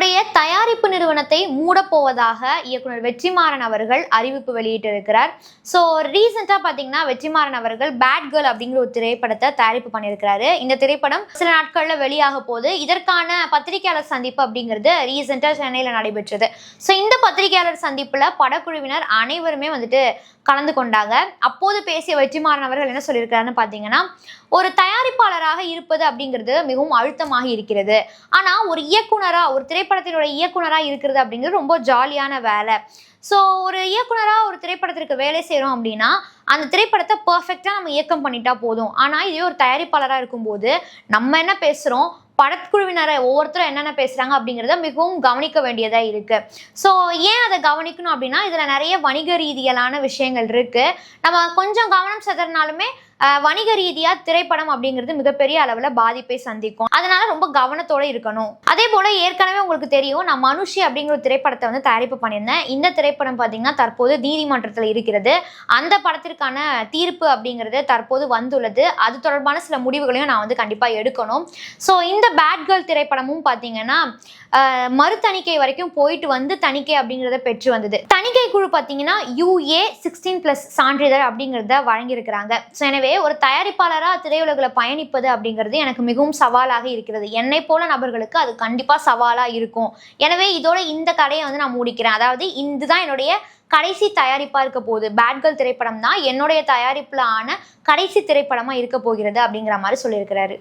தன்னுடைய தயாரிப்பு நிறுவனத்தை மூடப்போவதாக இயக்குனர் வெற்றிமாறன் அவர்கள் அறிவிப்பு வெளியிட்டிருக்கிறார். ஸோ ரீசெண்டாக பார்த்தீங்கன்னா வெற்றிமாறன் அவர்கள் பேட் கேர்ள் அப்படிங்கிற ஒரு திரைப்படத்தை தயாரிப்பு பண்ணியிருக்கிறாரு. இந்த திரைப்படம் சில நாட்களில் வெளியாக போகுது இதற்கான பத்திரிகையாளர் சந்திப்பு அப்படிங்கிறது ரீசெண்டாக சென்னையில் நடைபெற்றது. ஸோ இந்த பத்திரிகையாளர் சந்திப்பில் படக்குழுவினர் அனைவருமே வந்துட்டு கலந்து கொண்டாங்க. அப்போது பேசிய வெற்றிமாறன் அவர்கள் என்ன சொல்லியிருக்கிறாருன்னு பார்த்தீங்கன்னா ஒரு தயாரிப்பாளராக இருப்பது அப்படிங்கிறது மிகவும் அழுத்தமாக இருக்கிறது. ஆனால் ஒரு இயக்குனராக ஒரு திரைப்பட திரைப்படத்தினுடைய இயக்குனராக இருக்கிறது அப்படிங்கிறது ரொம்ப ஜாலியான வேலை. ஸோ ஒரு இயக்குனராக ஒரு திரைப்படத்திற்கு வேலை செய்கிறோம் அப்படின்னா அந்த திரைப்படத்தை பர்ஃபெக்டாக நம்ம இயக்கம் பண்ணிட்டா போதும். ஆனால் இதே ஒரு தயாரிப்பாளராக இருக்கும்போது நம்ம என்ன பேசுகிறோம் படக்குழுவினரை ஒவ்வொருத்தரும் என்னென்ன பேசுகிறாங்க அப்படிங்கிறத மிகவும் கவனிக்க வேண்டியதாக இருக்குது ஸோ ஏன் அதை கவனிக்கணும் அப்படின்னா இதில் நிறைய வணிக ரீதியிலான விஷயங்கள் இருக்குது நம்ம கொஞ்சம் கவனம் செதறினாலுமே வணிக ரீதியாக திரைப்படம் அப்படிங்கிறது மிகப்பெரிய அளவில் பாதிப்பை சந்திக்கும். அதனால ரொம்ப கவனத்தோடு இருக்கணும். அதே போல் ஏற்கனவே உங்களுக்கு தெரியும் நான் மனுஷி அப்படிங்கிற ஒரு திரைப்படத்தை வந்து தயாரிப்பு பண்ணியிருந்தேன். இந்த திரைப்படம் பார்த்தீங்கன்னா தற்போது நீதிமன்றத்தில் இருக்கிறது. அந்த படத்திற்கான தீர்ப்பு அப்படிங்கிறது தற்போது வந்துள்ளது. அது தொடர்பான சில முடிவுகளையும் நான் வந்து கண்டிப்பாக எடுக்கணும். ஸோ இந்த பேட் கேர்ள் திரைப்படமும் பார்த்தீங்கன்னா மறுதணிக்கை வரைக்கும் போயிட்டு வந்து தணிக்கை அப்படிங்கிறத பெற்று வந்தது. தணிக்கை குழு பார்த்தீங்கன்னா யூஏ சிக்ஸ்டீன் ப்ளஸ் சான்றிதழ் அப்படிங்கிறத வழங்கியிருக்கிறாங்க. ஸோ எனவே ஒரு தயாரிப்பாளராக திரையுலகில் பயணிப்பது அப்படிங்கிறது எனக்கு மிகவும் சவாலாக இருக்கிறது. என்னை போல நபர்களுக்கு அது கண்டிப்பாக சவாலாக இருக்கும். எனவே இதோட இந்த கடையை வந்து நான் முடிக்கிறேன். அதாவது இதுதான் என்னுடைய கடைசி தயாரிப்பாக இருக்க போகுது. பேட்கல் திரைப்படம் தான் என்னுடைய தயாரிப்பில் ஆன கடைசி திரைப்படமாக இருக்க போகிறது அப்படிங்கிற மாதிரி சொல்லியிருக்கிறாரு.